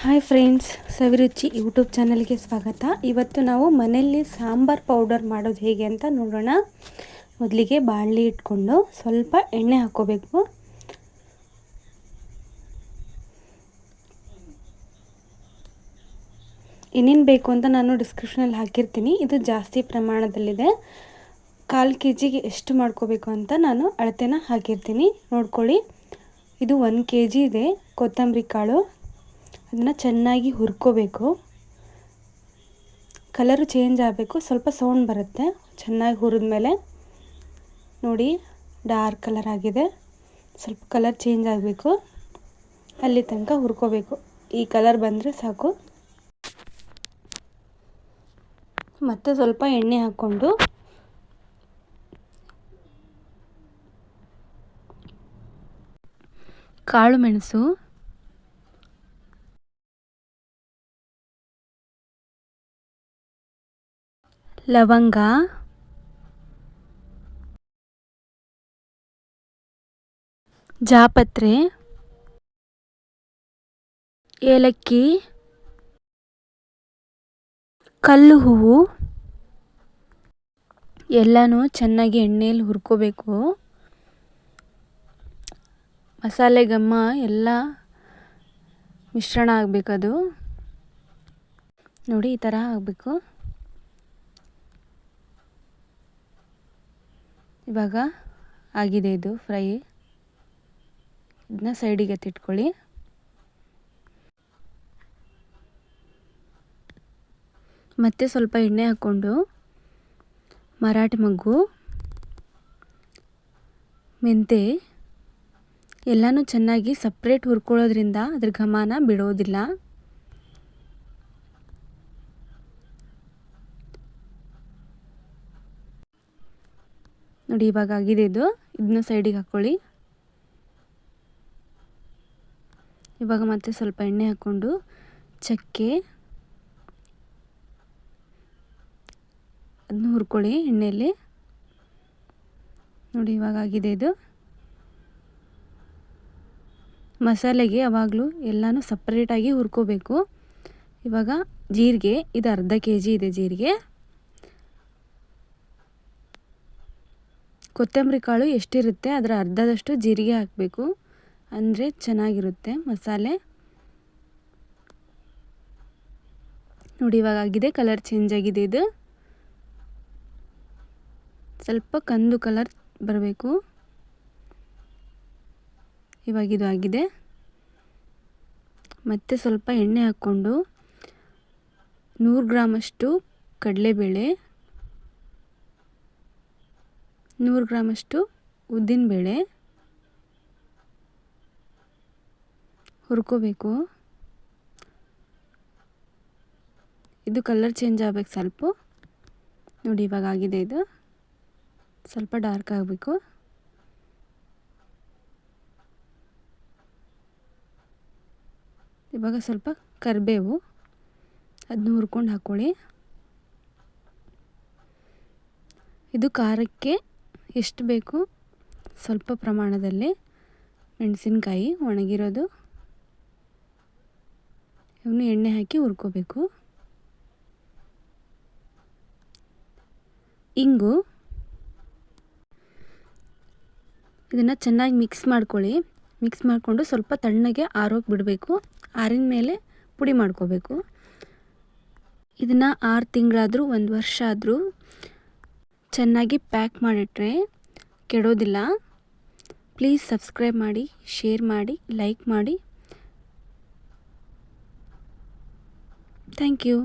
Hi friends ಸವಿರುಚಿ YouTube ಚಾನಲ್ಗೆ ಸ್ವಾಗತ. ಇವತ್ತು ನಾವು ಮನೆಯಲ್ಲಿ ಸಾಂಬಾರ್ ಪೌಡರ್ ಮಾಡೋದು ಹೇಗೆ ಅಂತ ನೋಡೋಣ. ಮೊದಲಿಗೆ ಬಾಣಲಿ ಇಟ್ಕೊಂಡು ಸ್ವಲ್ಪ ಎಣ್ಣೆ ಹಾಕ್ಕೋಬೇಕು. ಏನೇನು ಬೇಕು ಅಂತ ನಾನು ಡಿಸ್ಕ್ರಿಪ್ಷನಲ್ಲಿ ಹಾಕಿರ್ತೀನಿ. ಇದು ಜಾಸ್ತಿ ಪ್ರಮಾಣದಲ್ಲಿದೆ. ಕಾಲು ಕೆ ಜಿಗೆ ಎಷ್ಟು ಮಾಡ್ಕೋಬೇಕು ಅಂತ ನಾನು ಅಳತೆನ ಹಾಕಿರ್ತೀನಿ. ನೋಡ್ಕೊಳ್ಳಿ. ಇದು ಒಂದು ಕೆ ಜಿ ಇದೆ. ಕೊತ್ತಂಬರಿ ಕಾಳು. ಅದನ್ನು ಚೆನ್ನಾಗಿ ಹುರ್ಕೋಬೇಕು. ಕಲರು ಚೇಂಜ್ ಆಗಬೇಕು. ಸ್ವಲ್ಪ ಸೌಂಡ್ ಬರುತ್ತೆ. ಚೆನ್ನಾಗಿ ಹುರಿದ ಮೇಲೆ ನೋಡಿ ಡಾರ್ಕ್ ಕಲರ್ ಆಗಿದೆ. ಸ್ವಲ್ಪ ಕಲರ್ ಚೇಂಜ್ ಆಗಬೇಕು. ಅಲ್ಲಿ ತನಕ ಹುರ್ಕೋಬೇಕು. ಈ ಕಲರ್ ಬಂದರೆ ಸಾಕು. ಮತ್ತು ಸ್ವಲ್ಪ ಎಣ್ಣೆ ಹಾಕ್ಕೊಂಡು ಕಾಳು ಮೆಣಸು ಲವಂಗ. ಜಾಪತ್ರೆ. ಏಲಕ್ಕಿ. ಕಲ್ಲು ಹೂವು ಎಲ್ಲನೂ ಚೆನ್ನಾಗಿ ಎಣ್ಣೆಯಲ್ಲಿ ಹುರ್ಕೋಬೇಕು. ಮಸಾಲೆ ಘಮ್ಮ ಎಲ್ಲ ಮಿಶ್ರಣ ಆಗಬೇಕದು. ನೋಡಿ ಈ ಥರ ಆಗಬೇಕು. ಇವಾಗ ಆಗಿದೆ ಇದು ಫ್ರೈ. ಇದನ್ನ ಸೈಡಿಗೆ ತಿಟ್ಕೊಳ್ಳಿ ಮತ್ತೆ ಸ್ವಲ್ಪ ಎಣ್ಣೆ ಹಾಕ್ಕೊಂಡು ಮರಾಠಿ ಮಗ್ಗು, ಮೆಂತೆ ಎಲ್ಲನೂ ಚೆನ್ನಾಗಿ ಸಪ್ರೇಟ್ ಹುರ್ಕೊಳ್ಳೋದ್ರಿಂದ ಅದ್ರ ಘಮನ ಬಿಡೋದಿಲ್ಲ. ನೋಡಿ, ಇವಾಗ ಆಗಿದೆ ಇದು. ಇದನ್ನ ಸೈಡಿಗೆ ಹಾಕ್ಕೊಳ್ಳಿ ಇವಾಗ ಮತ್ತೆ ಸ್ವಲ್ಪ ಎಣ್ಣೆ ಹಾಕ್ಕೊಂಡು ಚಕ್ಕೆ ಅದನ್ನ ಹುರ್ಕೊಳ್ಳಿ ಎಣ್ಣೆಯಲ್ಲಿ. ನೋಡಿ, ಇವಾಗ ಆಗಿದೆ ಇದು. ಮಸಾಲೆಗೆ ಯಾವಾಗಲೂ ಎಲ್ಲನೂ ಸಪ್ರೇಟಾಗಿ ಹುರ್ಕೋಬೇಕು. ಇವಾಗ ಜೀರಿಗೆ, ಇದು ಅರ್ಧ ಕೆ ಜಿ ಇದೆ ಜೀರಿಗೆ. ಕೊತ್ತಂಬರಿ ಕಾಳು ಎಷ್ಟಿರುತ್ತೆ, ಅದರ ಅರ್ಧದಷ್ಟು ಜೀರಿಗೆ ಹಾಕಬೇಕು. ಅಂದರೆ ಚೆನ್ನಾಗಿರುತ್ತೆ ಮಸಾಲೆ. ನೋಡಿ, ಇವಾಗ ಆಗಿದೆ, ಕಲರ್ ಚೇಂಜ್ ಆಗಿದೆ ಇದು. ಸ್ವಲ್ಪ ಕಂದು ಕಲರ್ ಬರಬೇಕು. ಇವಾಗಿದು ಆಗಿದೆ. ಮತ್ತು ಸ್ವಲ್ಪ ಎಣ್ಣೆ ಹಾಕ್ಕೊಂಡು ನೂರು ಗ್ರಾಮಷ್ಟು ಕಡಲೆಬೇಳೆ. ನೂರು ಗ್ರಾಮಷ್ಟು ಉದ್ದಿನಬೇಳೆ ಹುರ್ಕೋಬೇಕು. ಇದು ಕಲರ್ ಚೇಂಜ್ ಆಗಬೇಕು ಸ್ವಲ್ಪ. ನೋಡಿ ಇವಾಗ ಆಗಿದೆ ಇದು. ಸ್ವಲ್ಪ ಡಾರ್ಕ್ ಆಗಬೇಕು. ಇವಾಗ ಸ್ವಲ್ಪ ಕರಿಬೇವು. ಅದನ್ನ ಹುರ್ಕೊಂಡು ಹಾಕ್ಕೊಳ್ಳಿ ಇದು ಖಾರಕ್ಕೆ ಎಷ್ಟು ಬೇಕು? ಸ್ವಲ್ಪ ಪ್ರಮಾಣದಲ್ಲಿ ಮೆಣಸಿನ್ಕಾಯಿ ಒಣಗಿರೋದು. ಇವನು ಎಣ್ಣೆ ಹಾಕಿ ಹುರ್ಕೋಬೇಕು. ಇಂಗು. ಇದನ್ನು ಚೆನ್ನಾಗಿ ಮಿಕ್ಸ್ ಮಾಡ್ಕೊಳ್ಳಿ. ಮಿಕ್ಸ್ ಮಾಡಿಕೊಂಡು ಸ್ವಲ್ಪ ತಣ್ಣಗೆ ಆರೋಗಿ ಬಿಡಬೇಕು. ಆರಿನ ಮೇಲೆ ಪುಡಿ ಮಾಡ್ಕೋಬೇಕು. ಇದನ್ನು ಆರು ತಿಂಗಳಾದರೂ, ಒಂದು ವರ್ಷ ಆದರೂ ಚೆನ್ನಾಗಿ ಪ್ಯಾಕ್ ಮಾಡಿಟ್ರೆ ಕೆಡೋದಿಲ್ಲ. ಪ್ಲೀಸ್ ಸಬ್ಸ್ಕ್ರೈಬ್ ಮಾಡಿ ಶೇರ್ ಮಾಡಿ ಲೈಕ್ ಮಾಡಿ. Thank you.